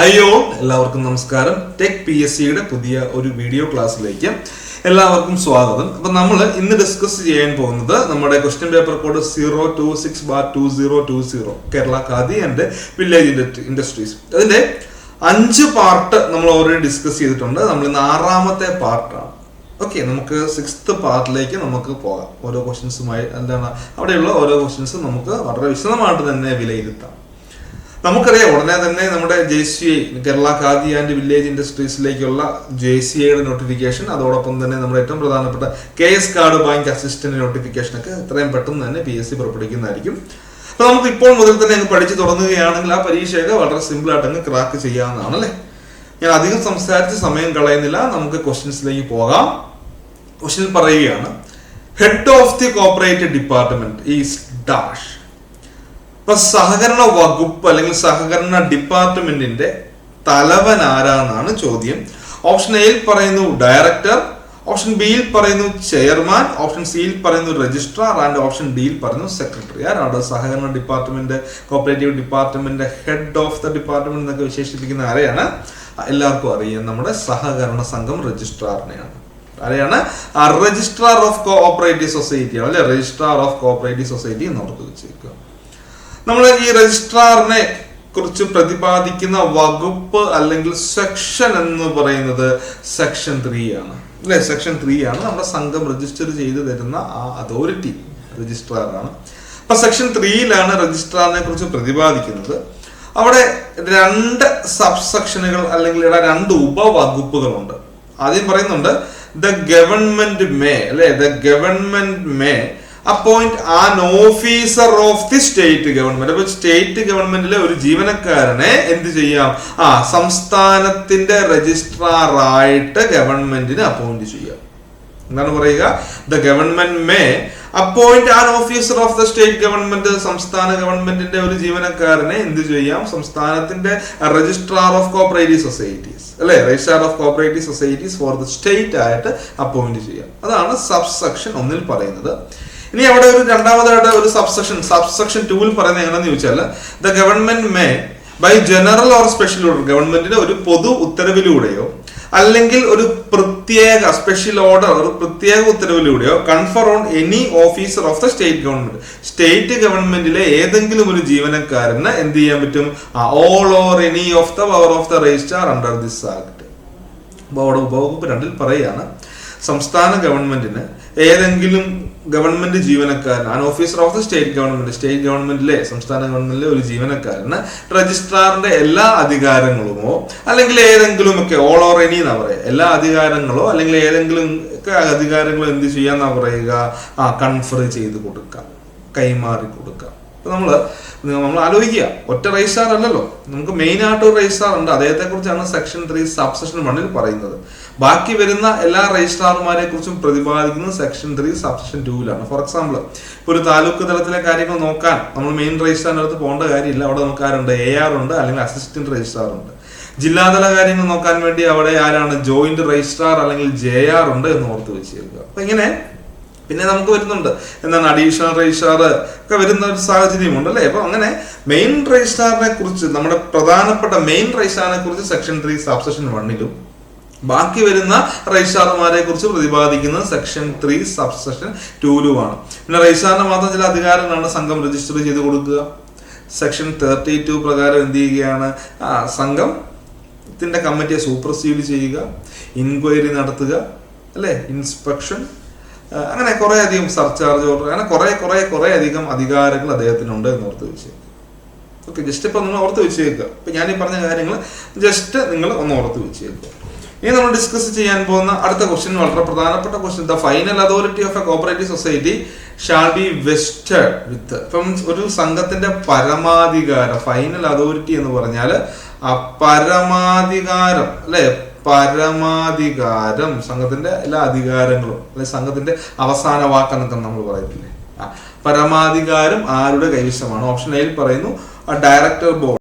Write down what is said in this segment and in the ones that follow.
All എല്ലാവർക്കും നമസ്കാരം. Tech P S സിയുടെ പുതിയ ഒരു വീഡിയോ ക്ലാസ്സിലേക്ക് എല്ലാവർക്കും സ്വാഗതം. അപ്പൊ നമ്മൾ ഇന്ന് ഡിസ്കസ് ചെയ്യാൻ പോകുന്നത് നമ്മുടെ question paper code zero two six bar two zero two zero Kerala Khadi and village industries അതിന്റെ അഞ്ച് പാർട്ട് നമ്മൾ ഓൾറെഡി ഡിസ്കസ് ചെയ്തിട്ടുണ്ട്. നമ്മൾ ഇന്ന് ആറാമത്തെ പാർട്ടാണ് ഓക്കെ നമുക്ക് സിക്സ്ത് പാർട്ടിലേക്ക് നമുക്ക് പോകാം. ഓരോ ക്വസ്റ്റ്യൻസുമായി എന്താണ്? അവിടെയുള്ള ഓരോ ക്വസ്റ്റ്യൻസും നമുക്ക് വളരെ വിശദമായിട്ട് തന്നെ വിലയിരുത്താം. നമുക്കറിയാം ഉടനെ തന്നെ നമ്മുടെ J C I Kerala Khadi and village ഇൻഡസ്ട്രീസിലേക്കുള്ള J C ഐയുടെ നോട്ടിഫിക്കേഷൻ അതോടൊപ്പം തന്നെ നമ്മുടെ ഏറ്റവും പ്രധാനപ്പെട്ട K S card bank assistant notification ഒക്കെ എത്രയും പെട്ടെന്ന് തന്നെ പി എസ് സി പുറപ്പെടുവിക്കുന്നതായിരിക്കും. അപ്പൊ നമുക്ക് ഇപ്പോൾ മുതൽ തന്നെ അങ്ങ് പഠിച്ചു തുടങ്ങുകയാണെങ്കിൽ ആ പരീക്ഷയൊക്കെ വളരെ സിമ്പിൾ ആയിട്ട് അങ്ങ് ക്രാക്ക് ചെയ്യാവുന്നതാണ് അല്ലേ? ഞാൻ അധികം സംസാരിച്ച് സമയം കളയുന്നില്ല. നമുക്ക് ക്വസ്റ്റ്യൻസിലേക്ക് പോകാം. ക്വസ്റ്റ്യൻ പറയുകയാണ് head of the cooperative department is dash ഇപ്പൊ സഹകരണ വകുപ്പ് അല്ലെങ്കിൽ സഹകരണ ഡിപ്പാർട്ട്മെന്റിന്റെ തലവൻ ആരാന്നാണ് ചോദ്യം. ഓപ്ഷൻ എയിൽ പറയുന്നു ഡയറക്ടർ ഓപ്ഷൻ ബിയിൽ പറയുന്നു ചെയർമാൻ ഓപ്ഷൻ സിയിൽ പറയുന്നു രജിസ്ട്രാർ ആൻഡ് ഓപ്ഷൻ ഡിയിൽ പറയുന്നു സെക്രട്ടറി ആരാണ് സഹകരണ department cooperative department head of the department എന്നൊക്കെ വിശേഷിപ്പിക്കുന്ന ആരെയാണ്? എല്ലാവർക്കും അറിയാം നമ്മുടെ സഹകരണ സംഘം രജിസ്ട്രാറിനെയാണ്. ആരെയാണ്? രജിസ്ട്രാർ ഓഫ് കോഓപ്പറേറ്റീവ് സൊസൈറ്റി ആണ് അല്ലെ? രജിസ്ട്രാർ ഓഫ് കോഓപ്പറേറ്റീവ് സൊസൈറ്റി എന്ന് വെച്ചേക്കുക. നമ്മൾ ഈ രജിസ്ട്രാറിനെ കുറിച്ച് പ്രതിപാദിക്കുന്ന വകുപ്പ് അല്ലെങ്കിൽ സെക്ഷൻ എന്ന് പറയുന്നത് സെക്ഷൻ ത്രീ ആണ്. അല്ലെ? സെക്ഷൻ ത്രീ ആണ് നമ്മുടെ സംഘം രജിസ്റ്റർ ചെയ്തു തരുന്ന ആ അതോറിറ്റി രജിസ്ട്രാറാണ് അപ്പൊ സെക്ഷൻ ത്രീയിലാണ് രജിസ്ട്രാറിനെ കുറിച്ച് പ്രതിപാദിക്കുന്നത്. അവിടെ രണ്ട് സബ് സെക്ഷനുകൾ അല്ലെങ്കിൽ ഇവിടെ രണ്ട് ഉപവകുപ്പുകളുണ്ട്. ആദ്യം പറയുന്നുണ്ട് ദ ഗവൺമെന്റ് മേ അല്ലെ? The government may appoint an officer of the state government അപ്പൊ സ്റ്റേറ്റ് ഗവൺമെന്റിലെ ഒരു ജീവനക്കാരനെ എന്ത് ചെയ്യാം? ആ സംസ്ഥാനത്തിന്റെ രജിസ്ട്രാറായിട്ട് ഗവൺമെന്റിന് അപ്പോയിന്റ് ചെയ്യാം. എന്താണ് പറയുക? The government may appoint an officer of the state government സംസ്ഥാന ഗവൺമെന്റിന്റെ ഒരു ജീവനക്കാരനെ എന്ത് ചെയ്യാം? സംസ്ഥാനത്തിന്റെ രജിസ്ട്രാർ ഓഫ് കോപ്പറേറ്റീവ് സൊസൈറ്റീസ് അല്ലെ? Registrar of cooperative societies for the state ആയിട്ട് അപ്പോയിന്റ് ചെയ്യാം. അതാണ് സബ്സെക്ഷൻ ഒന്നിൽ പറയുന്നത്. ഇനി അവിടെ ഒരു രണ്ടാമതായിട്ട് ഒരു സബ്സെക്ഷൻ സബ്സെക്ഷൻ ടൂവിൽ പറയുന്നത് എങ്ങനെയാണെന്ന് ചോദിച്ചാൽ the government may by general or special order ഗവൺമെന്റിന്റെ ഒരു പൊതു ഉത്തരവിലൂടെയോ അല്ലെങ്കിൽ ഒരു പ്രത്യേക സ്പെഷ്യൽ ഓർഡർ ഒരു പ്രത്യേക ഉത്തരവിലൂടെയോ confer on any officer of the state government state ഗവൺമെന്റിലെ ഏതെങ്കിലും ഒരു ജീവനക്കാരന് എന്ത് ചെയ്യാൻ പറ്റും? All or any of the power of the registrar under this act അപ്പോൾ അവിടെ ഉപവകുപ്പ് രണ്ടിൽ പറയുകയാണ് സംസ്ഥാന ഗവൺമെന്റിന് ഏതെങ്കിലും ഗവൺമെന്റ് ജീവനക്കാരൻ an officer of the state government state ഗവൺമെന്റിലെ സംസ്ഥാന ഗവൺമെന്റിലെ ഒരു ജീവനക്കാരന് രജിസ്ട്രാറിന്റെ എല്ലാ അധികാരങ്ങളുമോ അല്ലെങ്കിൽ ഏതെങ്കിലും ഒക്കെ ഓൾ ഓർ എനി എന്നാ പറയുക എല്ലാ അധികാരങ്ങളോ അല്ലെങ്കിൽ ഏതെങ്കിലും ഒക്കെ അധികാരങ്ങളോ എന്ത് ചെയ്യാന്നാ പറയുക? ആ കൺഫർ ചെയ്ത് കൊടുക്കാം കൈമാറി കൊടുക്കാം. അപ്പൊ നമ്മൾ നമ്മൾ ആലോചിക്കുക. ഒറ്റ രജിസ്ട്രാർ അല്ലല്ലോ. നമുക്ക് മെയിൻ ആയിട്ട് ഒരു രജിസ്ട്രാർ ഉണ്ട്. അദ്ദേഹത്തെ കുറിച്ചാണ് സെക്ഷൻ ത്രീ സബ് സെക്ഷൻ വണ്ണിൽ പറയുന്നത്. ബാക്കി വരുന്ന എല്ലാ രജിസ്ട്രാർമാരെ കുറിച്ചും പ്രതിപാദിക്കുന്നത് സെക്ഷൻ ത്രീ സബ് സെക്ഷൻ ടൂവിലാണ് ഫോർ എക്സാമ്പിൾ ഇപ്പോൾ ഒരു താലൂക്ക് തലത്തിലെ കാര്യങ്ങൾ നോക്കാൻ നമ്മൾ മെയിൻ രജിസ്ട്രാറിന്റെ അടുത്ത് പോകേണ്ട കാര്യമില്ല. അവിടെ നമുക്ക് ആരുണ്ട്? എ ആർ ഉണ്ട് അല്ലെങ്കിൽ അസിസ്റ്റന്റ് രജിസ്ട്രാർ ഉണ്ട്. ജില്ലാതല കാര്യങ്ങൾ നോക്കാൻ വേണ്ടി അവിടെ ആരാണ്? ജോയിന്റ് രജിസ്ട്രാർ അല്ലെങ്കിൽ ജെ ആർ ഉണ്ട് എന്ന് ഓർത്ത് വെച്ചേക്കുക. അപ്പൊ ഇങ്ങനെ പിന്നെ നമുക്ക് വരുന്നുണ്ട്. എന്താണ്? അഡീഷണൽ രജിസ്ട്രാർ ഒക്കെ വരുന്ന ഒരു സാഹചര്യമുണ്ട് അല്ലേ അപ്പൊ അങ്ങനെ മെയിൻ രജിസ്ട്രാറിനെ കുറിച്ച് നമ്മുടെ പ്രധാനപ്പെട്ട മെയിൻ രജിസ്ട്രാറിനെ കുറിച്ച് സെക്ഷൻ ത്രീ സബ്സെക്ഷൻ വണ്ണിലും ബാക്കി വരുന്ന രജിസ്ട്രാർമാരെ കുറിച്ച് പ്രതിപാദിക്കുന്നത് സെക്ഷൻ ത്രീ സബ്സെക്ഷൻ ടൂലുമാണ് പിന്നെ രജിസ്ട്രാറിന് മാത്രം ചില അധികാരങ്ങളാണ് സംഘം രജിസ്റ്റർ ചെയ്ത് കൊടുക്കുക. സെക്ഷൻ തേർട്ടി ടു പ്രകാരം എന്ത് ചെയ്യുകയാണ്? ആ സംഘം ത്തിന്റെ കമ്മിറ്റിയെ സൂപ്പർസീഡ് ചെയ്യുക. ഇൻക്വയറി നടത്തുക. അല്ലേ? ഇൻസ്പെക്ഷൻ അങ്ങനെ കുറെ അധികം സർചാർജ് ഓർഡർ അങ്ങനെ കുറെ കുറെ കുറെ അധികം അധികാരങ്ങൾ അദ്ദേഹത്തിനുണ്ട് എന്ന് ഓർത്ത് വെച്ചേക്കുക ഓക്കെ ജസ്റ്റ് ഇപ്പൊ നിങ്ങൾ ഓർത്ത് വെച്ചേക്കുക ഇപ്പൊ ഞാൻ ഈ പറഞ്ഞ കാര്യങ്ങൾ ജസ്റ്റ് നിങ്ങൾ ഒന്ന് ഓർത്ത് വെച്ചേക്കുക ഇനി നമ്മൾ ഡിസ്കസ് ചെയ്യാൻ പോകുന്ന അടുത്ത ക്വസ്റ്റ്യൻ വളരെ പ്രധാനപ്പെട്ട question the final authority of a cooperative society shall be vested with ഇപ്പം ഒരു സംഘത്തിന്റെ പരമാധികാരം ഫൈനൽ അതോറിറ്റി എന്ന് പറഞ്ഞാൽ ആ പരമാധികാരം അല്ലെ? പരമാധികാരം സംഘത്തിന്റെ എല്ലാ അധികാരങ്ങളും അല്ലെ സംഘത്തിന്റെ അവസാന വാക്കെന്നൊക്കെ നമ്മൾ പറയത്തില്ലേ? പരമാധികാരം ആരുടെ കൈവശമാണ്? ഓപ്ഷൻ എയിൽ പറയുന്നു ഡയറക്ടർ ബോർഡ്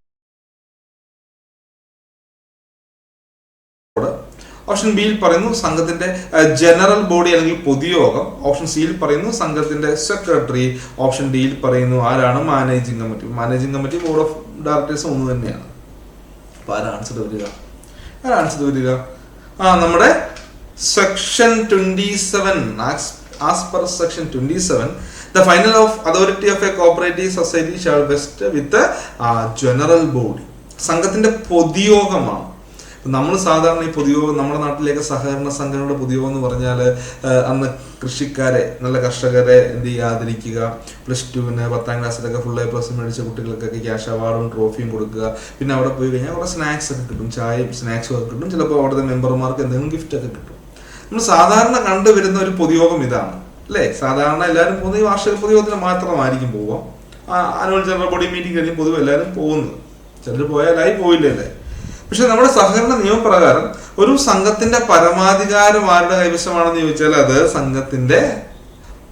ഓപ്ഷൻ ബിയിൽ പറയുന്നു സംഘത്തിന്റെ ജനറൽ ബോഡി അല്ലെങ്കിൽ പൊതുയോഗം. ഓപ്ഷൻ സിയിൽ പറയുന്നു സംഘത്തിന്റെ സെക്രട്ടറി ഓപ്ഷൻ ഡിയിൽ പറയുന്നു ആരാണ്? Managing committee managing committee board of directors ഒന്ന് തന്നെയാണ്. അപ്പൊ ആരാണ് ആൻസർ വരിക. ആൻസർ വരിക ആ നമ്മുടെ section twenty seven as per section twenty seven the final of authority of a cooperative society shall vest with general body സംഘത്തിന്റെ പൊതുയോഗമാണ്. നമ്മൾ സാധാരണ ഈ പൊതുയോഗം നമ്മുടെ നാട്ടിലേക്ക് സഹകരണ സംഘങ്ങളുടെ പൊതുയോഗം എന്ന് പറഞ്ഞാൽ അന്ന് കൃഷിക്കാരെ നല്ല കർഷകരെ എന്ത് ചെയ്യുക ആദരിക്കുക. പ്ലസ് ടുവിന് പത്താം ക്ലാസ്സിലൊക്കെ ഫുൾ എ പ്ലസ് മേടിച്ച കുട്ടികൾക്കൊക്കെ ക്യാഷ് അവാർഡും ട്രോഫിയും കൊടുക്കുക. പിന്നെ അവിടെ പോയി കഴിഞ്ഞാൽ അവിടെ സ്നാക്സ് ഒക്കെ കിട്ടും. ചായയും സ്നാക്സും ഒക്കെ കിട്ടും. ചിലപ്പോൾ അവിടുത്തെ മെമ്പർമാർക്ക് എന്തെങ്കിലും ഗിഫ്റ്റ് ഒക്കെ കിട്ടും. നമ്മൾ സാധാരണ കണ്ടുവരുന്ന ഒരു പൊതുയോഗം ഇതാണ്. അല്ലേ? സാധാരണ എല്ലാവരും പോകുന്ന ഈ വാർഷിക പൊതുയോഗത്തിന് മാത്രമായിരിക്കും പോവാം ആനുവൽ ജനറൽ ബോഡി മീറ്റിംഗ് കഴിഞ്ഞ് പൊതുവെ എല്ലാവരും പോകുന്നത്. ചിലർ പോയാലായി പോയില്ലല്ലേ പക്ഷെ നമ്മുടെ സഹകരണ നിയമപ്രകാരം ഒരു സംഘത്തിന്റെ പരമാധികാരം ആരുടെ കൈവശമാണെന്ന് ചോദിച്ചാൽ അത് സംഘത്തിന്റെ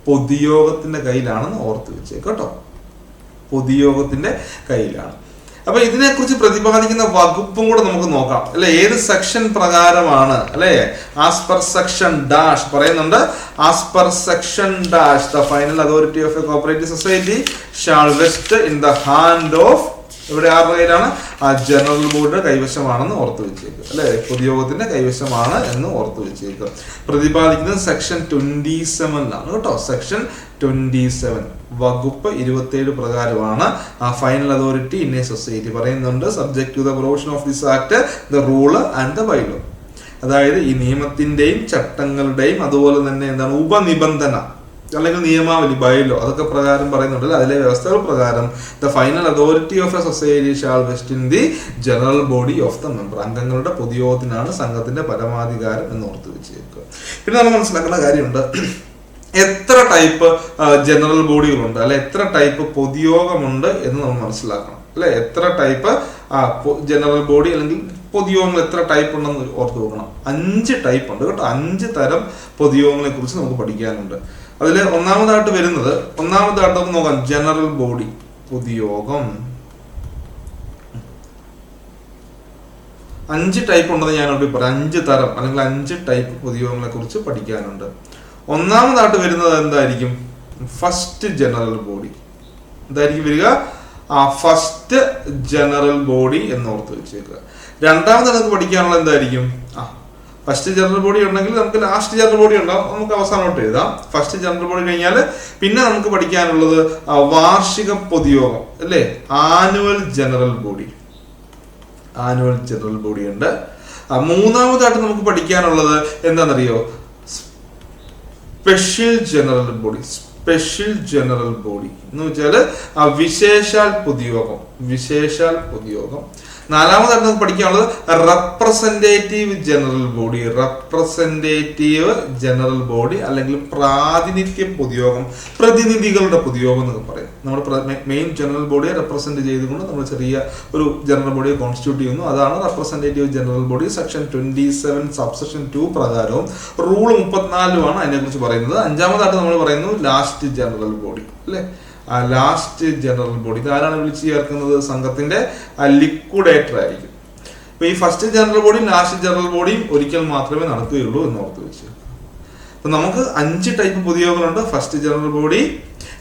പൊതുയോഗത്തിന്റെ കയ്യിലാണെന്ന് ഓർത്ത് വെച്ചേ കേട്ടോ? പൊതുയോഗത്തിന്റെ കയ്യിലാണ്. അപ്പൊ ഇതിനെക്കുറിച്ച് പ്രതിപാദിക്കുന്ന വകുപ്പും കൂടെ നമുക്ക് നോക്കാം. അല്ലെ ഏത് സെക്ഷൻ പ്രകാരമാണ്? അല്ലെ ആസ് പെർ സെക്ഷൻ ഡാഷ് പറയുന്നുണ്ട്. As per section dash the final authority of a cooperative society shall vest in the hand of ഇവിടെ ആരുടെ കയ്യിലാണ്? ആ ജനറൽ ബോർഡിന്റെ കൈവശമാണെന്ന് ഓർത്തു വെച്ചേക്കുക. അല്ലെ? പൊതുയോഗത്തിന്റെ കൈവശമാണ് എന്ന് ഓർത്തു വെച്ചേക്കുക. പ്രതിപാദിക്കുന്നത് സെക്ഷൻ ട്വന്റി സെവനിലാണ് കേട്ടോ. സെക്ഷൻ ട്വന്റി സെവൻ വകുപ്പ് ഇരുപത്തിയേഴ് പ്രകാരമാണ് ആ ഫൈനൽ അതോറിറ്റി ഇൻ സൊസൈറ്റി പറയുന്നുണ്ട് subject to the provision of this act the rule and the bylaw അതായത് ഈ നിയമത്തിന്റെയും ചട്ടങ്ങളുടെയും അതുപോലെ തന്നെ എന്താണ്? ഉപനിബന്ധന. അല്ലെങ്കിൽ നിയമാവലി ബൈലോ അതൊക്കെ പ്രകാരം പറയുന്നുണ്ട് അതിലെ വ്യവസ്ഥകൾ പ്രകാരം the final authority of a society shall vest in the general body of the member അംഗങ്ങളുടെ പൊതുയോഗത്തിനാണ് സംഘത്തിന്റെ പരമാധികാരം എന്ന് ഓർത്ത് വെച്ചേക്കുക. പിന്നെ നമ്മൾ മനസ്സിലാക്കേണ്ട കാര്യമുണ്ട്. എത്ര ടൈപ്പ് ജനറൽ ബോഡികളുണ്ട് അല്ലെ എത്ര ടൈപ്പ് പൊതുയോഗമുണ്ട് എന്ന് നമ്മൾ മനസ്സിലാക്കണം. അല്ലെ എത്ര ടൈപ്പ് ജനറൽ ബോഡി അല്ലെങ്കിൽ പൊതുയോഗങ്ങൾ എത്ര ടൈപ്പ് ഉണ്ടെന്ന് ഓർത്ത് നോക്കണം. അഞ്ച് ടൈപ്പ് ഉണ്ട് കേട്ടോ. അഞ്ച് തരം പൊതുയോഗങ്ങളെ കുറിച്ച് നമുക്ക് പഠിക്കാനുണ്ട്. അതിൽ ഒന്നാമതായിട്ട് വരുന്നത് ഒന്നാമതായിട്ട് നമുക്ക് നോക്കാം ജനറൽ ബോഡി പൊതുയോഗം. അഞ്ച് ടൈപ്പ് ഉണ്ടെന്ന് ഞാൻ ഇവിടെ പറയാം. അഞ്ച് തരം അല്ലെങ്കിൽ അഞ്ച് ടൈപ്പ് പൊതുയോഗങ്ങളെ കുറിച്ച് പഠിക്കാനുണ്ട്. ഒന്നാമതായിട്ട് വരുന്നത് എന്തായിരിക്കും? ഫസ്റ്റ് ജനറൽ ബോഡി എന്തായിരിക്കും വരിക? ആ ഫസ്റ്റ് ജനറൽ ബോഡി എന്ന് ഓർത്ത് വെച്ചേക്കുക. രണ്ടാമത് നമുക്ക് പഠിക്കാനുള്ള എന്തായിരിക്കും? ആ ഫസ്റ്റ് ജനറൽ ബോഡി ഉണ്ടെങ്കിൽ നമുക്ക് ലാസ്റ്റ് ജനറൽ ബോഡി ഉണ്ടാവും. നമുക്ക് അവസാനമായിട്ട് എഴുതാം. ഫസ്റ്റ് ജനറൽ ബോഡി കഴിഞ്ഞാൽ പിന്നെ നമുക്ക് പഠിക്കാനുള്ളത് വാർഷിക പൊതുയോഗം അല്ലേ? Annual general body annual general body ഉണ്ട്. മൂന്നാമതായിട്ട് നമുക്ക് പഠിക്കാനുള്ളത് എന്താണെന്നറിയോ? Special general body special general body എന്ന് വെച്ചാൽ വിശേഷാൽ പൊതുയോഗം വിശേഷാൽ പൊതുയോഗം. നാലാമതായിട്ട് നമുക്ക് പഠിക്കാനുള്ളത് representative general body representative general body അല്ലെങ്കിൽ പ്രാതിനിധ്യ പൊതുയോഗം പ്രതിനിധികളുടെ പൊതുയോഗം എന്നൊക്കെ പറയും. നമ്മുടെ മെയിൻ ജനറൽ ബോഡിയെ റെപ്രസെന്റ് ചെയ്തുകൊണ്ട് നമ്മൾ ചെറിയ ഒരു ജനറൽ ബോഡിയെ കോൺസ്റ്റിറ്റ്യൂട്ട് ചെയ്യുന്നു. അതാണ് representative general body section twenty seven subsection two പ്രകാരവും rule മുപ്പത്തിനാലുമാണ് അതിനെക്കുറിച്ച് പറയുന്നത്. അഞ്ചാമതായിട്ട് നമ്മൾ പറയുന്നു ലാസ്റ്റ് ജനറൽ ബോഡി അല്ലേ? ലാസ്റ്റ് ജനറൽ ബോഡി ഇതാരാണ് വിളിച്ചു ചേർക്കുന്നത്? സംഘത്തിന്റെ ലിക്വിഡേറ്റർ ആയിരിക്കും. അപ്പൊ ഈ ഫസ്റ്റ് ജനറൽ ബോഡിയും ലാസ്റ്റ് ജനറൽ ബോഡിയും ഒരിക്കൽ മാത്രമേ നടക്കുകയുള്ളൂ എന്ന് ഓർത്ത് വെച്ച്. അപ്പൊ നമുക്ക് അഞ്ച് ടൈപ്പ് പൊതുയോഗങ്ങളുണ്ട്. ഫസ്റ്റ് ജനറൽ ബോഡി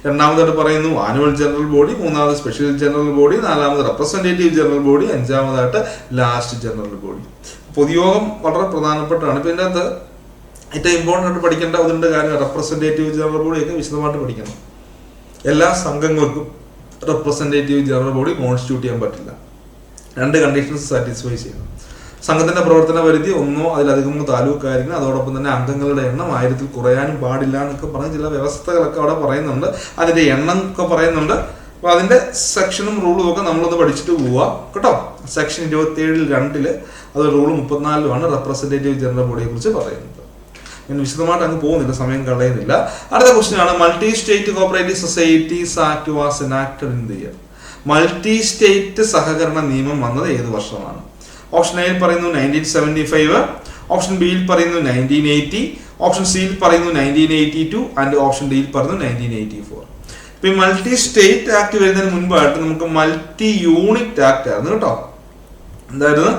രണ്ടാമതായിട്ട് പറയുന്നു ആനുവൽ ജനറൽ ബോഡി മൂന്നാമത് സ്പെഷ്യൽ ജനറൽ ബോഡി നാലാമത് റെപ്രസെന്റേറ്റീവ് ജനറൽ ബോഡി അഞ്ചാമതായിട്ട് ലാസ്റ്റ് ജനറൽ ബോഡി പൊതുയോഗം വളരെ പ്രധാനപ്പെട്ടാണ്. ഇപ്പൊ ഇതിന്റെ അകത്ത് ഏറ്റവും ഇമ്പോർട്ടന്റ് ആയിട്ട് പഠിക്കേണ്ട അതിന്റെ കാര്യം റെപ്രസെന്റേറ്റീവ് ജനറൽ ബോഡിയൊക്കെ വിശദമായിട്ട് പഠിക്കണം. എല്ലാ സംഘങ്ങൾക്കും റെപ്രസെന്റേറ്റീവ് ജനറൽ ബോഡി കോൺസ്റ്റിറ്റ്യൂട്ട് ചെയ്യാൻ പറ്റില്ല. രണ്ട് കണ്ടീഷൻസ് സാറ്റിസ്ഫൈ ചെയ്യണം. സംഘത്തിന്റെ പ്രവർത്തന പരിധി ഒന്നോ അതിലധികമോ താലൂക്ക് ആയിരിക്കണം അതോടൊപ്പം തന്നെ അംഗങ്ങളുടെ എണ്ണം ആയിരത്തിൽ കുറയാനും പാടില്ല എന്നൊക്കെ പറഞ്ഞ് ചില വ്യവസ്ഥകളൊക്കെ അവിടെ പറയുന്നുണ്ട്. അതിന്റെ എണ്ണം ഒക്കെ പറയുന്നുണ്ട്. അപ്പൊ അതിന്റെ സെക്ഷനും റൂളും ഒക്കെ നമ്മളൊന്ന് പഠിച്ചിട്ട് പോവുക. കേട്ടോ? സെക്ഷൻ ഇരുപത്തി ഏഴിൽ രണ്ടിൽ അത് റൂൾ മുപ്പത്തിനാലിലുമാണ് റെപ്രസെന്റേറ്റീവ് ജനറൽ ബോഡിയെ കുറിച്ച് പറയുന്നത്. ഞാൻ വിശദമായിട്ട് അങ്ങ് പോകുന്നില്ല സമയം കളയുന്നില്ല. അടുത്ത ക്വസ്റ്റ്യൻ ആണ് multi state cooperative societies act was enacted in the year multi state സഹകരണ നിയമം വന്നത് ഏത് വർഷമാണ്? ഓപ്ഷൻ എയിൽ പറയുന്നു നയന്റീൻ സെവന്റി ഫൈവ് ഓപ്ഷൻ ബിയിൽ പറയുന്നു നയന്റീൻ എയ്റ്റി ഓപ്ഷൻ സിയിൽ പറയുന്നു nineteen eighty two and option ഡിയിൽ പറയുന്നു നയന്റീൻ എയ്റ്റി ഫോർ ഇപ്പൊ ഈ മൾട്ടി സ്റ്റേറ്റ് ആക്ട് വരുന്നതിന് മുൻപായിട്ട് നമുക്ക് മൾട്ടി യൂണിറ്റ് ആക്ട് ആയിരുന്നു കേട്ടോ. എന്തായിരുന്നു?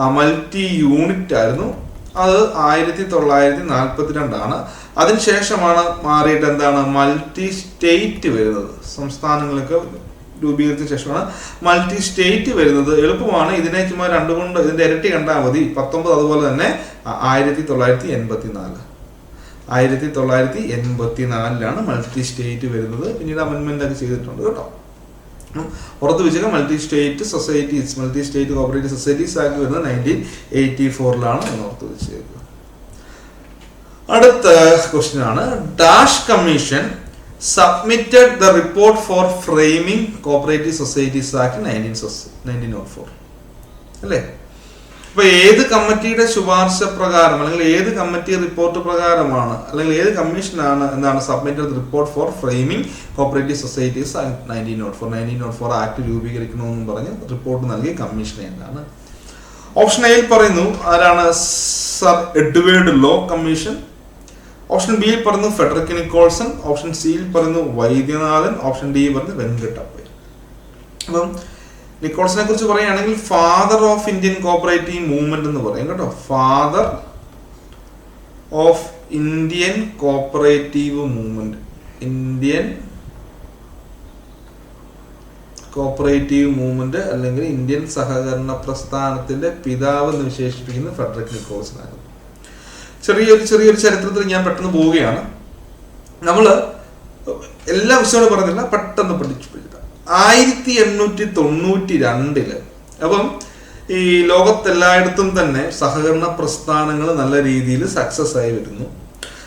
ആ മൾട്ടി യൂണിറ്റ് ആയിരുന്നു അത് ആയിരത്തി തൊള്ളായിരത്തി നാൽപ്പത്തി രണ്ടാണ് അതിനുശേഷമാണ് മാറിയിട്ട് എന്താണ് മൾട്ടി സ്റ്റേറ്റ് വരുന്നത്. സംസ്ഥാനങ്ങളൊക്കെ രൂപീകരിച്ച ശേഷമാണ് മൾട്ടി സ്റ്റേറ്റ് വരുന്നത്. എളുപ്പമാണ്. ഇതിനെ ചുമ്മാ രണ്ടു കൊണ്ട് ഇതിന്റെ ഇരട്ടി കണ്ടാൽ മതി. പത്തൊമ്പത് അതുപോലെ തന്നെ ആയിരത്തി തൊള്ളായിരത്തി എൺപത്തി നാല് ആയിരത്തി തൊള്ളായിരത്തി എൺപത്തി നാലിലാണ് മൾട്ടി സ്റ്റേറ്റ് വരുന്നത്. പിന്നീട് അമെന്റ്മെന്റ് ഒക്കെ ചെയ്തിട്ടുണ്ട് കേട്ടോ. ഉം. പുറത്ത് വെച്ചാൽ multi state societies multi state cooperative societies act വരുന്നത് നയന്റീൻ എയ്റ്റി ഫോറിലാണ് എന്ന് ഓർത്ത് വെച്ചേക്കുക. അടുത്ത ക്വസ്റ്റ്യൻ ആണ്. Dash commission submitted the report for framing cooperative societies act nineteen nineteen naught four അല്ലേ? അപ്പൊ ഏത് കമ്മിറ്റിയുടെ ശുപാർശ പ്രകാരം അല്ലെങ്കിൽ ഏത് കമ്മിറ്റി റിപ്പോർട്ട് പ്രകാരമാണ് അല്ലെങ്കിൽ ഏത് കമ്മീഷനാണ് എന്താണ് submitted report for framing cooperative societies nineteen naught four nineteen naught four act രൂപീകരിക്കണമെന്നും പറഞ്ഞ് റിപ്പോർട്ട് നൽകിയ കമ്മീഷൻ എന്താണ്? ഓപ്ഷൻ എയിൽ പറയുന്നു ആരാണ് sir Edward Law commission? Option ബിയിൽ പറയുന്നു ഫെഡറിക് നിക്കോൾസൺ. ഓപ്ഷൻ സിയിൽ പറയുന്നു വൈദ്യനാഥൻ. ഓപ്ഷൻ ഡി പറയുന്നു വെങ്കട്ടപ്പ അപ്പം നിക്കോൾസിനെ കുറിച്ച് പറയുകയാണെങ്കിൽ father of Indian cooperative movement എന്ന് പറയും കേട്ടോ. Father of Indian cooperative movement Indian cooperative movement അല്ലെങ്കിൽ ഇന്ത്യൻ സഹകരണ പ്രസ്ഥാനത്തിന്റെ പിതാവ് എന്ന് വിശേഷിപ്പിക്കുന്ന ഫെഡറിക് നിക്കോൾസിനായിരുന്നു ചെറിയൊരു ചെറിയൊരു ചരിത്രത്തിൽ ഞാൻ പെട്ടെന്ന് പോവുകയാണ്. നമ്മൾ എല്ലാ വിഷയങ്ങളും പറഞ്ഞില്ല പെട്ടെന്ന് പഠിച്ചു ആയിരത്തി എണ്ണൂറ്റി തൊണ്ണൂറ്റി രണ്ടിൽ അപ്പം ഈ ലോകത്തെല്ലായിടത്തും തന്നെ സഹകരണ പ്രസ്ഥാനങ്ങൾ നല്ല രീതിയിൽ സക്സസ് ആയി വരുന്നു.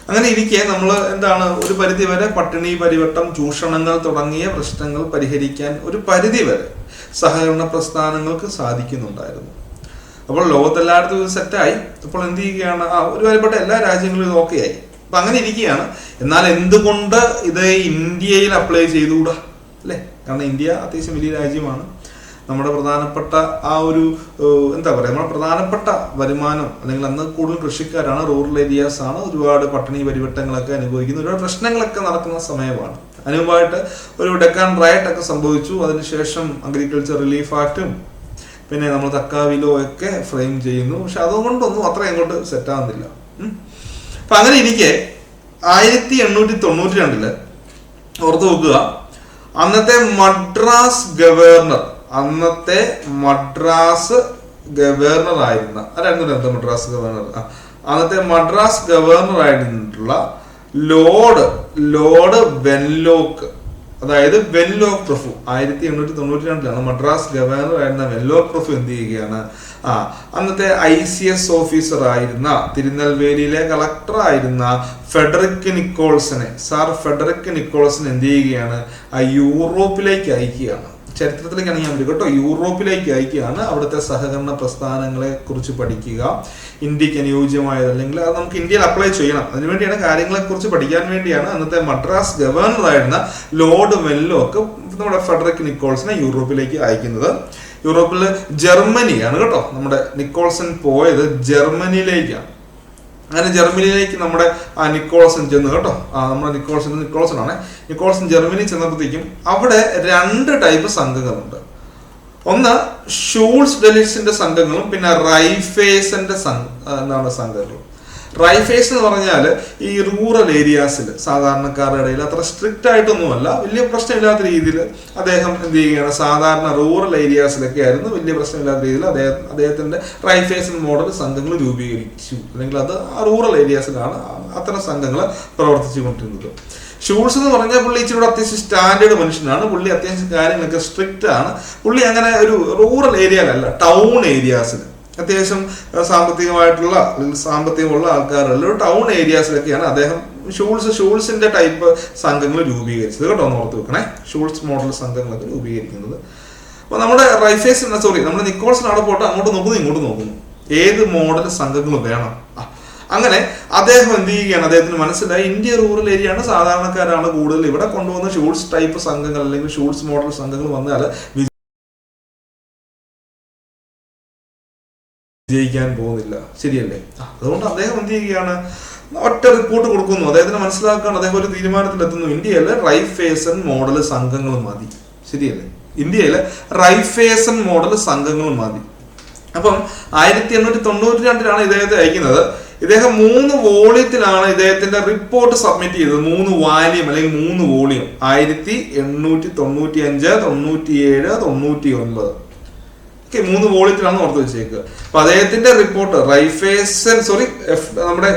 അങ്ങനെ ഇരിക്കെ നമ്മൾ എന്താണ് ഒരു പരിധി വരെ പട്ടിണി പരിവട്ടം ചൂഷണങ്ങൾ തുടങ്ങിയ പ്രശ്നങ്ങൾ പരിഹരിക്കാൻ ഒരു പരിധി വരെ സഹകരണ പ്രസ്ഥാനങ്ങൾക്ക് സാധിക്കുന്നുണ്ടായിരുന്നു. അപ്പോൾ ലോകത്തെല്ലായിടത്തും ഇത് സെറ്റായി അപ്പോൾ എന്ത് ചെയ്യുകയാണ്? ആ ഒരു കാര്യപ്പെട്ട എല്ലാ രാജ്യങ്ങളും ഇത് ഓക്കെ ആയി. അപ്പൊ അങ്ങനെ ഇരിക്കുകയാണ് എന്നാൽ എന്തുകൊണ്ട് ഇത് ഇന്ത്യയിൽ അപ്ലൈ ചെയ്തുകൂടാ? അല്ലേ? കാരണം ഇന്ത്യ അത്യാവശ്യം വലിയ രാജ്യമാണ്. നമ്മുടെ പ്രധാനപ്പെട്ട ആ ഒരു എന്താ പറയുക നമ്മുടെ പ്രധാനപ്പെട്ട വരുമാനം അല്ലെങ്കിൽ അന്ന് കൂടുതൽ കൃഷിക്കാരാണ് റൂറൽ ഏരിയാസ് ആണ് ഒരുപാട് പട്ടിണി പരിവട്ടങ്ങളൊക്കെ അനുഭവിക്കുന്ന ഒരുപാട് പ്രശ്നങ്ങളൊക്കെ നടക്കുന്ന സമയമാണ്. അതിനുമുമ്പായിട്ട് ഒരു ഡെക്കാൻ റയറ്റ് ഒക്കെ സംഭവിച്ചു. അതിനുശേഷം അഗ്രികൾച്ചർ റിലീഫ് ആക്റ്റും പിന്നെ നമ്മൾ തക്കാവിലോ ഒക്കെ ഫ്രെയിം ചെയ്യുന്നു. പക്ഷെ അതുകൊണ്ടൊന്നും അത്ര അങ്ങോട്ട് സെറ്റ് ആവുന്നില്ല. ഉം. അപ്പൊ അങ്ങനെ ഇരിക്കെ ആയിരത്തി എണ്ണൂറ്റി തൊണ്ണൂറ്റി രണ്ടിൽ ഓർത്ത് നോക്കുക അന്നത്തെ മദ്രാസ് ഗവർണർ അന്നത്തെ മദ്രാസ് ഗവർണർ ആയിരുന്ന ആരായിരുന്നു അന്നത്തെ മദ്രാസ് ഗവർണർ. അന്നത്തെ മദ്രാസ് ഗവർണർ ആയിരുന്നിട്ടുള്ള ലോർഡ് ലോർഡ് വെൻലോക്ക്. അതായത് വെല്ലോ പ്രഫു. ആയിരത്തി എണ്ണൂറ്റി തൊണ്ണൂറ്റി രണ്ടിലാണ് മദ്രാസ് ഗവർണർ ആയിരുന്ന വെല്ലോ പ്രഫു എന്ത് ചെയ്യുകയാണ്? ആ അന്നത്തെ ഐ സി എസ് ഓഫീസർ ആയിരുന്ന തിരുനെൽവേലിയിലെ കളക്ടർ ആയിരുന്ന ഫെഡറിക് നിക്കോൾസനെ സാർ ഫെഡറിക് നിക്കോൾസൺ എന്ത് ചെയ്യുകയാണ്? ആ യൂറോപ്പിലേക്ക് അയക്കുകയാണ്. ചരിത്രത്തിലേക്കാണ് ഞാൻ മതി കേട്ടോ. യൂറോപ്പിലേക്ക് അയക്കുകയാണ്. അവിടുത്തെ സഹകരണ പ്രസ്ഥാനങ്ങളെ കുറിച്ച് പഠിക്കുക. ഇന്ത്യയ്ക്ക് അനുയോജ്യമായത് അല്ലെങ്കിൽ അത് നമുക്ക് ഇന്ത്യയിൽ അപ്ലൈ ചെയ്യണം. അതിനുവേണ്ടിയാണ് കാര്യങ്ങളെ കുറിച്ച് പഠിക്കാൻ വേണ്ടിയാണ് അന്നത്തെ മദ്രാസ് ഗവർണർ ആയിരുന്ന ലോർഡ് വെല്ലോക്ക് നമ്മുടെ ഫെഡറിക് നിക്കോൾസിനെ യൂറോപ്പിലേക്ക് അയക്കുന്നത്. യൂറോപ്പിൽ ജർമ്മനിയാണ് കേട്ടോ. നമ്മുടെ നിക്കോൾസൺ പോയത് ജർമ്മനിയിലേക്കാണ്. അങ്ങനെ ജർമ്മനിയിലേക്ക് നമ്മുടെ ആ നിക്കോളസൺ ചെന്ന് കേട്ടോ. നമ്മുടെ നിക്കോളസൻ നിക്കോളസൺ ആണ് നിക്കോളസൺ ജർമ്മനി ചെന്നപ്പോഴത്തേക്കും അവിടെ രണ്ട് ടൈപ്പ് സംഘങ്ങളുണ്ട്. ഒന്ന് ഷൂൾസ് ഡെലിറ്റ്സിന്റെ സംഘങ്ങളും പിന്നെ റൈഫേസന്റെ എന്നാണ് സംഘങ്ങളും. റൈഫേസ് എന്ന് പറഞ്ഞാൽ ഈ റൂറൽ ഏരിയാസിൽ സാധാരണക്കാരുടെ ഇടയിൽ അത്ര സ്ട്രിക്റ്റ് ആയിട്ടൊന്നുമല്ല. വലിയ പ്രശ്നമില്ലാത്ത രീതിയിൽ അദ്ദേഹം എന്ത് ചെയ്യുകയാണ്? സാധാരണ റൂറൽ ഏരിയാസിലൊക്കെ ആയിരുന്നു വലിയ പ്രശ്നമില്ലാത്ത രീതിയിൽ അദ്ദേഹം അദ്ദേഹത്തിന്റെ റൈഫേസൻ മോഡൽ സംഘങ്ങൾ രൂപീകരിച്ചു. അല്ലെങ്കിൽ അത് ആ റൂറൽ ഏരിയാസിലാണ് അത്തരം സംഘങ്ങൾ പ്രവർത്തിച്ചു കൊണ്ടിരുന്നത് ഷൂൾസ് എന്ന് പറഞ്ഞാൽ പുള്ളി ഇച്ചിരി അത്യാവശ്യം സ്റ്റാൻഡേർഡ് മനുഷ്യനാണ്. പുള്ളി അത്യാവശ്യം കാര്യങ്ങളൊക്കെ സ്ട്രിക്റ്റ് ആണ്. പുള്ളി അങ്ങനെ ഒരു റൂറൽ ഏരിയയിലല്ല ടൗൺ ഏരിയാസിൽ അത്യാവശ്യം സാമ്പത്തികമായിട്ടുള്ള അല്ലെങ്കിൽ സാമ്പത്തികമുള്ള ആൾക്കാരുള്ള ഒരു ടൗൺ ഏരിയാസിലൊക്കെയാണ് അദ്ദേഹം ഷൂൾസ് ഷൂൾസിന്റെ ടൈപ്പ് സംഘങ്ങൾ രൂപീകരിച്ചത് കേട്ടോ ഒന്ന് ഓർത്ത് വെക്കണേ. ഷൂൾസ് മോഡൽ സംഘങ്ങളൊക്കെ രൂപീകരിക്കുന്നത്. അപ്പൊ നമ്മുടെ റൈഫേസ് സോറി നമ്മുടെ നിക്കോൾസൺ അവിടെ പോട്ട് അങ്ങോട്ട് നോക്കുന്നു ഇങ്ങോട്ട് നോക്കുന്നു. ഏത് മോഡൽ സംഘങ്ങൾ വേണം. അങ്ങനെ അദ്ദേഹം എന്ത് ചെയ്യുകയാണ്? അദ്ദേഹത്തിന് മനസ്സിലായി ഇന്ത്യ റൂറൽ ഏരിയ ആണ് സാധാരണക്കാരാണ് കൂടുതൽ ഇവിടെ കൊണ്ടുവന്ന ഷൂൾസ് ടൈപ്പ് സംഘങ്ങൾ അല്ലെങ്കിൽ ഷൂൾസ് മോഡൽ സംഘങ്ങൾ വന്നാൽ വിജയിക്കാൻ പോകുന്നില്ല. ശരിയല്ലേ? അതുകൊണ്ട് അദ്ദേഹം എന്ത് ചെയ്യുകയാണ്? ഒറ്റ റിപ്പോർട്ട് കൊടുക്കുന്നു. അദ്ദേഹത്തിന് മനസ്സിലാക്കാൻ അദ്ദേഹം ഒരു തീരുമാനത്തിലെത്തുന്നു. ഇന്ത്യയിലെ റൈഫേസൻ മോഡൽ സംഘങ്ങൾ മതി. ശരിയല്ലേ? ഇന്ത്യയിലെ റൈഫേസൻ മോഡൽ സംഘങ്ങൾ മതി. അപ്പം ആയിരത്തി എണ്ണൂറ്റി തൊണ്ണൂറ്റി രണ്ടിലാണ് ഇദ്ദേഹത്തെ അയക്കുന്നത്. ഇദ്ദേഹം മൂന്ന് വോളിയത്തിലാണ് ഇദ്ദേഹത്തിന്റെ റിപ്പോർട്ട് സബ്മിറ്റ് ചെയ്തത്. മൂന്ന് വാല്യം അല്ലെങ്കിൽ മൂന്ന് വോളിയം. ആയിരത്തി എണ്ണൂറ്റി തൊണ്ണൂറ്റി അഞ്ച് തൊണ്ണൂറ്റി ഏഴ് തൊണ്ണൂറ്റി ഒൻപത് ഓക്കെ മൂന്ന് വോളിറ്റിലാണ് ഓർത്ത് വെച്ചേക്കുക. അപ്പൊ അദ്ദേഹത്തിന്റെ റിപ്പോർട്ട് റൈഫേസൻ സോറി നമ്മുടെ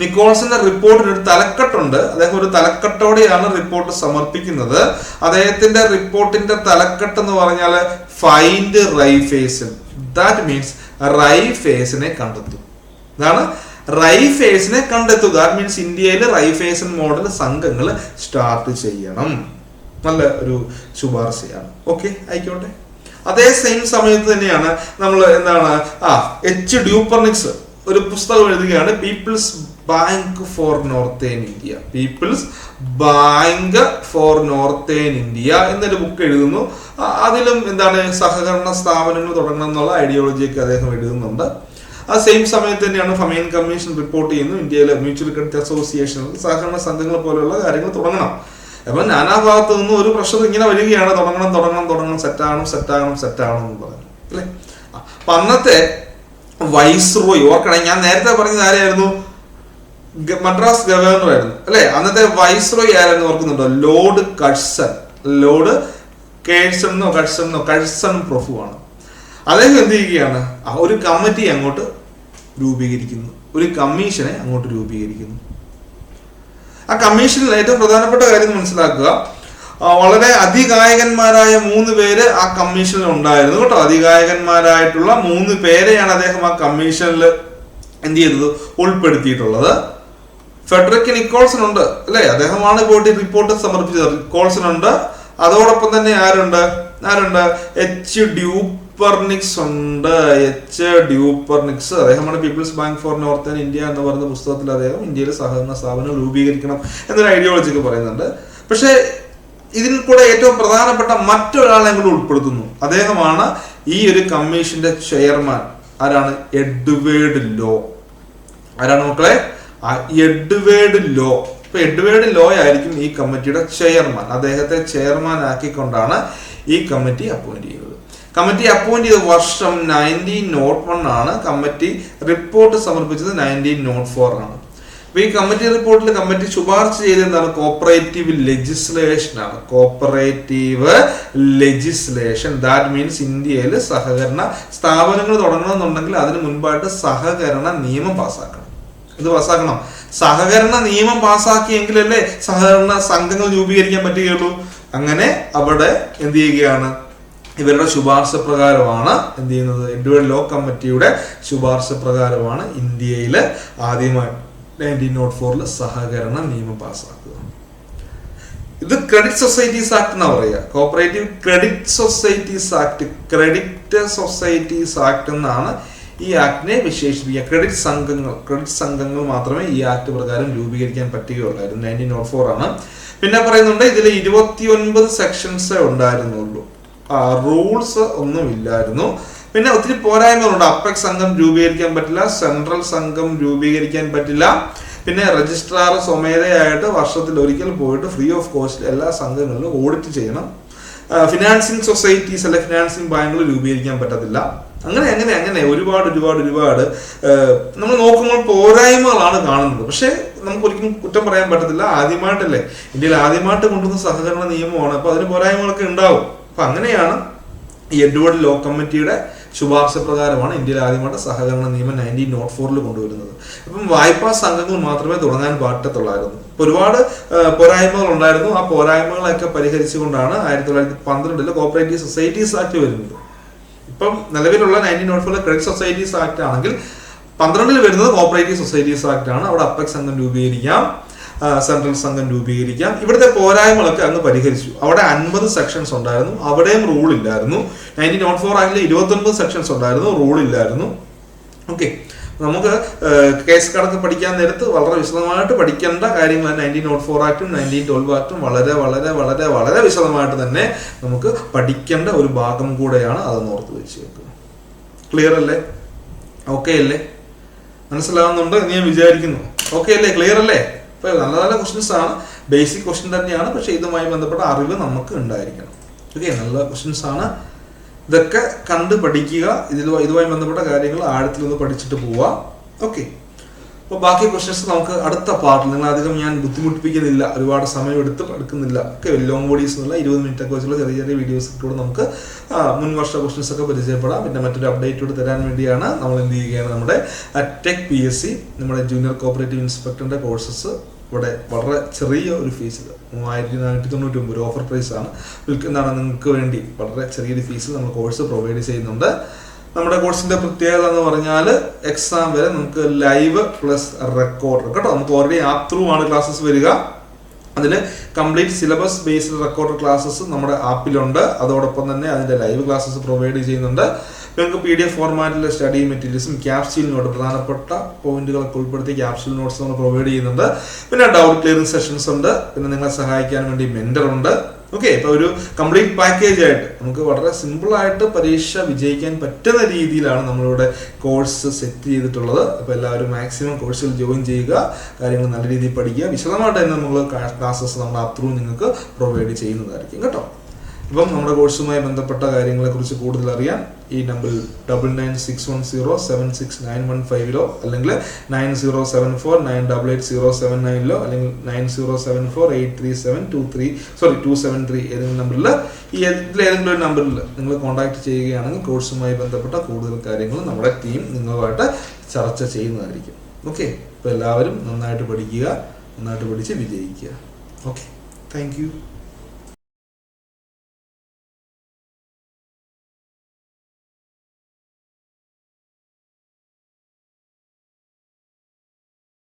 നിക്കോൾസിന്റെ റിപ്പോർട്ടിന് ഒരു തലക്കെട്ടുണ്ട്. അദ്ദേഹം ഒരു തലക്കെട്ടോടെയാണ് റിപ്പോർട്ട് സമർപ്പിക്കുന്നത്. അദ്ദേഹത്തിന്റെ റിപ്പോർട്ടിന്റെ തലക്കെട്ട് എന്ന് പറഞ്ഞാൽ ഫൈൻഡ് റൈഫേസൻ ദാറ്റ് മീൻസ് റൈഫേസിനെ കണ്ടെത്തും. ഇതാണ് റൈഫേസിനെ കണ്ടെത്തും ദാറ്റ് മീൻസ് ഇന്ത്യയിൽ റൈഫേസൻ മോഡൽ സംഘങ്ങൾ സ്റ്റാർട്ട് ചെയ്യണം. നല്ല ഒരു ശുപാർശയാണ്. ഓക്കെ ആയിക്കോട്ടെ. അതേ സെയിം സമയത്ത് തന്നെയാണ് നമ്മൾ എന്താണ് ആ എച്ച് ഡ്യൂപ്പർണിക്സ് ഒരു പുസ്തകം എഴുതുകയാണ് people's bank for northern India people's bank for northern India എന്നൊരു ബുക്ക് എഴുതുന്നു. അതിലും എന്താണ് സഹകരണ സ്ഥാപനങ്ങൾ തുടങ്ങണം എന്നുള്ള ഐഡിയോളജിയൊക്കെ അദ്ദേഹം എഴുതുന്നുണ്ട്. ആ സെയിം സമയത്ത് തന്നെയാണ് ഫമൈൻ കമ്മീഷൻ റിപ്പോർട്ട് ചെയ്യുന്നു. ഇന്ത്യയിലെ മ്യൂച്വൽ ക്രെഡിറ്റ് അസോസിയേഷൻ സഹകരണ സംഘങ്ങൾ പോലെയുള്ള കാര്യങ്ങൾ തുടങ്ങണം. അപ്പൊ ഞാൻ ആ ഭാഗത്ത് നിന്നും ഒരു പ്രഷർ ഇങ്ങനെ വരികയാണ്. തുടങ്ങണം തുടങ്ങണം തുടങ്ങണം. സെറ്റാകണം സെറ്റാകണം സെറ്റാകണം എന്ന് പറഞ്ഞു. അല്ലേ? അപ്പൊ അന്നത്തെ വൈസ്രോയ് ഓർക്കണം ഞാൻ നേരത്തെ പറഞ്ഞത് ആരായിരുന്നു? മദ്രാസ് ഗവർണർ ആയിരുന്നു അല്ലെ? അന്നത്തെ വൈസ് റോയ് ആരായിരുന്നു ഓർക്കുന്നുണ്ടോ? ലോർഡ് കഴ്സൺ ലോർഡ് കേഴ്സൺ എന്നോ കഴ്സൺ എന്നോ? കഴ്സൺ പ്രഭുവാണ് അദ്ദേഹം എന്ത് ചെയ്യുകയാണ്? ഒരു കമ്മിറ്റി അങ്ങോട്ട് രൂപീകരിക്കുന്നു. ഒരു കമ്മീഷനെ അങ്ങോട്ട് രൂപീകരിക്കുന്നു. ആ കമ്മീഷനിൽ ഏറ്റവും പ്രധാനപ്പെട്ട കാര്യം മനസ്സിലാക്കുക. വളരെ അതികായകന്മാരായ മൂന്ന് പേര് ആ കമ്മീഷനിൽ ഉണ്ടായിരുന്നു കേട്ടോ. അതികായകന്മാരായിട്ടുള്ള മൂന്ന് പേരെയാണ് അദ്ദേഹം ആ കമ്മീഷനിൽ എന്ത് ചെയ്തത്? ഉൾപ്പെടുത്തിയിട്ടുള്ളത്. ഫെഡറിക് നിക്കോൾസൺ ഉണ്ട് അല്ലെ? അദ്ദേഹമാണ് പോയിട്ട് റിപ്പോർട്ട് സമർപ്പിച്ചത്. നിക്കോൾസൺ ഉണ്ട്. അതോടൊപ്പം തന്നെ ആരുണ്ട്? ആരുണ്ട്? എച്ച് ഡ്യൂപ്പർനിക്സ് ഉണ്ട്. H Dupernex. അദ്ദേഹമാണ് people's bank for northern India എന്ന് പറയുന്ന പുസ്തകത്തിൽ അദ്ദേഹം ഇന്ത്യയിലെ സഹകരണ സ്ഥാപനം രൂപീകരിക്കണം എന്നൊരു ഐഡിയോളജി ഒക്കെ പറയുന്നുണ്ട്. പക്ഷേ ഇതിൽ കൂടെ ഏറ്റവും പ്രധാനപ്പെട്ട മറ്റൊരാളെ കൂടെ ഉൾപ്പെടുത്തുന്നു. അദ്ദേഹമാണ് ഈ ഒരു കമ്മീഷന്റെ ചെയർമാൻ. ആരാണ്? Edward Law. ആരാണ് മക്കളെ? Edward Law. ഇപ്പൊ എഡ്വേർഡ് ലോ ആയിരിക്കും ഈ കമ്മിറ്റിയുടെ ചെയർമാൻ. അദ്ദേഹത്തെ ചെയർമാൻ ആക്കിക്കൊണ്ടാണ് ഈ കമ്മിറ്റി അപ്പോയിന്റ് ചെയ്യുന്നത്. കമ്മിറ്റി അപ്പോയിന്റ് ചെയ്ത വർഷം നയന്റീൻ നോട്ട് വൺ ആണ്. കമ്മിറ്റി റിപ്പോർട്ട് സമർപ്പിച്ചത് നയന്റീൻ നോട്ട് ഫോർ ആണ്. ഈ കമ്മിറ്റി റിപ്പോർട്ടിൽ കമ്മിറ്റി ശുപാർശ ചെയ്ത എന്താണ് കോപ്പറേറ്റീവ് ലെജിസ്ലേഷൻ ആണ്. കോപ്പറേറ്റീവ് ലെജിസ്ലേഷൻ ദാറ്റ് മീൻസ് ഇന്ത്യയിൽ സഹകരണ സ്ഥാപനങ്ങൾ തുടങ്ങണമെന്നുണ്ടെങ്കിൽ അതിന് മുൻപായിട്ട് സഹകരണ നിയമം പാസ്സാക്കണം ഇത് പാസ്സാക്കണം സഹകരണ നിയമം പാസ്സാക്കിയെങ്കിലല്ലേ സഹകരണ സംഘങ്ങൾ രൂപീകരിക്കാൻ പറ്റുകയുള്ളൂ. അങ്ങനെ അവിടെ എന്ത് ചെയ്യുകയാണ്? ഇവരുടെ ശുപാർശ പ്രകാരമാണ് എന്ത് ചെയ്യുന്നത്? എഡ്വേർഡ് ലോ കമ്മിറ്റിയുടെ ശുപാർശ പ്രകാരമാണ് ഇന്ത്യയിൽ ആദ്യമായി നയന്റീൻ നോട്ട് ഫോറിൽ സഹകരണ നിയമം പാസ്സാക്കുക ഇത് ക്രെഡിറ്റ് സൊസൈറ്റീസ് ആക്ട് എന്നാ പറയുക. Cooperative credit societies act credit societies act എന്നാണ് ഈ ആക്ടിനെ വിശേഷിപ്പിക്കുക. ക്രെഡിറ്റ് സംഘങ്ങൾ ക്രെഡിറ്റ് സംഘങ്ങൾ മാത്രമേ ഈ ആക്ട് പ്രകാരം രൂപീകരിക്കാൻ പറ്റുകയുള്ളായിരുന്നു നയന്റീൻ നോട്ട് ഫോർ ആണ് പിന്നെ പറയുന്നുണ്ട് ഇതിൽ ഇരുപത്തി ഒൻപത് സെക്ഷൻസേ ഉണ്ടായിരുന്നുള്ളൂ. റൂൾസ് ഒന്നും ഇല്ലായിരുന്നു പിന്നെ ഒത്തിരി പോരായ്മകളുണ്ട്. അപ്പെക്സ് സംഘം രൂപീകരിക്കാൻ പറ്റില്ല സെൻട്രൽ സംഘം രൂപീകരിക്കാൻ പറ്റില്ല. പിന്നെ രജിസ്ട്രാർ സ്വമേധയായിട്ട് വർഷത്തിൽ ഒരിക്കൽ പോയിട്ട് ഫ്രീ ഓഫ് കോസ്റ്റ് എല്ലാ സംഘങ്ങളിലും ഓഡിറ്റ് ചെയ്യണം. ഫിനാൻസിങ് സൊസൈറ്റീസ് അല്ലെ ഫിനാൻസിങ് ബാങ്കുകൾ രൂപീകരിക്കാൻ പറ്റത്തില്ല. അങ്ങനെ അങ്ങനെ അങ്ങനെ ഒരുപാട് ഒരുപാട് ഒരുപാട് നമ്മൾ നോക്കുമ്പോൾ പോരായ്മകളാണ് കാണുന്നത്. പക്ഷേ നമുക്ക് ഒരിക്കലും കുറ്റം പറയാൻ പറ്റത്തില്ല. ആദ്യമായിട്ടല്ലേ ഇന്ത്യയിൽ ആദ്യമായിട്ട് കൊണ്ടുവന്ന സഹകരണ നിയമമാണ്. അപ്പൊ അതിന് പോരായ്മകളൊക്കെ ഉണ്ടാവും. അപ്പൊ അങ്ങനെയാണ് എഡ്വേർഡ് ലോ കമ്മിറ്റിയുടെ ശുപാർശ പ്രകാരമാണ് ഇന്ത്യയിൽ ആദ്യമായിട്ട് സഹകരണ നിയമം നയന്റീൻ നോട്ട് ഫോറിൽ കൊണ്ടുവരുന്നത്. അപ്പം വായ്പാ സംഘങ്ങൾ മാത്രമേ തുടങ്ങാൻ പാട്ടത്തുള്ളായിരുന്നു ഇപ്പൊ ഒരുപാട് പോരായ്മകൾ ഉണ്ടായിരുന്നു. ആ പോരായ്മകളൊക്കെ പരിഹരിച്ചുകൊണ്ടാണ് ആയിരത്തി തൊള്ളായിരത്തി പന്ത്രണ്ടിൽ കോപ്പറേറ്റീവ് സൊസൈറ്റീസ് ആക്ട് വരുന്നത്. ഇപ്പം നിലവിലുള്ള നയന്റീൻ നോട്ട് ഫോറിലെ ക്രെഡിറ്റ് സൊസൈറ്റീസ് ആക്ട് ആണെങ്കിൽ പന്ത്രണ്ടിൽ വരുന്നത് കോപ്പറേറ്റീവ് സൊസൈറ്റീസ് ആക്ട് ആണ് അവിടെ അപ്പെക്സ് സംഘം രൂപീകരിക്കാം. സെൻട്രൽ സംഘം രൂപീകരിക്കാം. ഇവിടുത്തെ പോരായ്മകളൊക്കെ അങ്ങ് പരിഹരിച്ചു. അവിടെ അൻപത് സെക്ഷൻസ് ഉണ്ടായിരുന്നു. അവിടെയും റൂൾ ഇല്ലായിരുന്നു. നയന്റീൻ നോട്ട് ഫോർ ആക്ടിൽ ഇരുപത്തൊൻപത് സെക്ഷൻസ് ഉണ്ടായിരുന്നു. റൂൾ ഇല്ലായിരുന്നു. ഓക്കെ നമുക്ക് കേസ് കണക്ക് പഠിക്കാൻ നേരത്ത് വളരെ വിശദമായിട്ട് പഠിക്കേണ്ട കാര്യങ്ങൾ നയന്റീൻ നോട്ട് ഫോർ ആക്ടും നയന്റീൻ ട്വൽവ് ആക്ടും വളരെ വളരെ വളരെ വളരെ വിശദമായിട്ട് തന്നെ നമുക്ക് പഠിക്കേണ്ട ഒരു ഭാഗം കൂടെയാണ് അതെന്ന് ഓർത്ത് വെച്ച് വെക്കുക ക്ലിയർ അല്ലേ? ഓക്കെ അല്ലേ? മനസ്സിലാവുന്നുണ്ട് എന്ന് ഞാൻ വിചാരിക്കുന്നു. ഓക്കെ അല്ലേ? ക്ലിയർ അല്ലേ? ഇപ്പൊ നല്ല നല്ല ക്വസ്റ്റ്യൻസ് ആണ്. ബേസിക് ക്വസ്റ്റ്യൻ തന്നെയാണ്. പക്ഷെ ഇതുമായി ബന്ധപ്പെട്ട അറിവ് നമുക്ക് ഉണ്ടായിരിക്കണം. ഓക്കെ നല്ല ക്വസ്റ്റ്യൻസ് ആണ്. ഇതൊക്കെ കണ്ട് പഠിക്കുക. ഇതിൽ ഇതുമായി ബന്ധപ്പെട്ട കാര്യങ്ങൾ ആഴത്തിൽ ഒന്ന് പഠിച്ചിട്ട് പോവുക. ഓക്കെ അപ്പോൾ ബാക്കി ക്വസ്റ്റ്യൻസ് നമുക്ക് അടുത്ത പാർട്ടിൽ നിങ്ങൾ അധികം ഞാൻ ബുദ്ധിമുട്ടിപ്പിക്കുന്നില്ല ഒരുപാട് സമയം എടുത്ത് എടുക്കുന്നില്ല. ഒക്കെ ലോങ് ബോഡീസ് എന്നുള്ള ഇരുപത് മിനിറ്റ് ഒക്കെ വെച്ചുള്ള ചെറിയ ചെറിയ വീഡിയോസ് കൂടെ നമുക്ക് മുൻവർഷ മുൻ വർഷ ക്വസ്റ്റ്യൻസ് ഒക്കെ പരിചയപ്പെടാം. പിന്നെ മറ്റൊരു അപ്ഡേറ്റ് കൂടെ തരാൻ വേണ്ടിയാണ് നമ്മൾ എന്ത് ചെയ്യുകയാണ് നമ്മുടെ ടെക് പി എസ് സി നമ്മുടെ ജൂനിയർ കോപ്പറേറ്റീവ് ഇൻസ്പെക്ടറിന്റെ കോഴ്സസ് ഇവിടെ വളരെ ചെറിയ ഒരു ഫീസിൽ മൂവായിരത്തി നാനൂറ്റി തൊണ്ണൂറ്റി ഒമ്പത് ഓഫർ പ്രൈസ് ആണ്. എന്താണ് നിങ്ങൾക്ക് വേണ്ടി വളരെ ചെറിയൊരു ഫീസ് നമ്മൾ കോഴ്സ് പ്രൊവൈഡ് ചെയ്യുന്നുണ്ട്. നമ്മുടെ കോഴ്സിന്റെ പ്രത്യേകത എന്ന് പറഞ്ഞാൽ എക്സാം വരെ നമുക്ക് ലൈവ് പ്ലസ് റെക്കോർഡ് കേട്ടോ. നമുക്ക് ഓൾറെഡി ആപ്പ് ത്രൂ ആണ് ക്ലാസ്സസ് വരിക. അതിൽ complete syllabus based record classes നമ്മുടെ ആപ്പിലുണ്ട് അതോടൊപ്പം തന്നെ അതിന്റെ ലൈവ് ക്ലാസ്സസ് പ്രൊവൈഡ് ചെയ്യുന്നുണ്ട്. നിങ്ങൾക്ക് പി ഡി എഫ് ഫോർമാറ്റിലെ സ്റ്റഡി മെറ്റീരിയൽസും ക്യാപ്സ്യൂൾ നോട്ട് പ്രധാനപ്പെട്ട പോയിന്റുകളൊക്കെ ഉൾപ്പെടുത്തി ക്യാപ്സ്യൂൾ നോട്ട്സ് നമ്മൾ പ്രൊവൈഡ് ചെയ്യുന്നുണ്ട്. പിന്നെ ഡൗട്ട് ക്ലിയറിംഗ് സെഷൻസ് ഉണ്ട്. പിന്നെ നിങ്ങളെ സഹായിക്കാൻ വേണ്ടി മെന്റർ ഉണ്ട്. ഓക്കെ ഇപ്പൊ ഒരു കംപ്ലീറ്റ് പാക്കേജ് ആയിട്ട് നമുക്ക് വളരെ സിമ്പിൾ ആയിട്ട് പരീക്ഷ വിജയിക്കാൻ പറ്റുന്ന രീതിയിലാണ് നമ്മളിവിടെ കോഴ്സ് സെറ്റ് ചെയ്തിട്ടുള്ളത്. അപ്പൊ എല്ലാവരും മാക്സിമം കോഴ്സിൽ ജോയിൻ ചെയ്യുക കാര്യങ്ങൾ നല്ല രീതിയിൽ പഠിക്കുക. വിശദമായിട്ട് തന്നെ നമ്മൾ ക്ലാസ്സസ് നമ്മൾ അത്രയും നിങ്ങൾക്ക് പ്രൊവൈഡ് ചെയ്യുന്നതായിരിക്കും. കേട്ടോ? ഇപ്പം നമ്മുടെ കോഴ്സുമായി ബന്ധപ്പെട്ട കാര്യങ്ങളെ കുറിച്ച് കൂടുതൽ അറിയാൻ ഈ നമ്പറിൽ double nine six one zero seven six nine one ഫൈവിലോ അല്ലെങ്കിൽ nine zero seven four nine double eight zero seven നയനിലോ അല്ലെങ്കിൽ nine zero seven four eight three seven two three sorry two seven three ഏതെങ്കിലും നമ്പറിൽ ഈ ഏതെങ്കിലും ഒരു നമ്പറിൽ നിങ്ങൾ contact ചെയ്യുകയാണെങ്കിൽ കോഴ്സുമായി ബന്ധപ്പെട്ട കൂടുതൽ കാര്യങ്ങൾ നമ്മുടെ ടീം നിങ്ങളുമായിട്ട് ചർച്ച ചെയ്യുന്നതായിരിക്കും. ഓക്കെ അപ്പോൾ എല്ലാവരും നന്നായിട്ട് പഠിക്കുക നന്നായിട്ട് പഠിച്ച് വിജയിക്കുക. Okay thank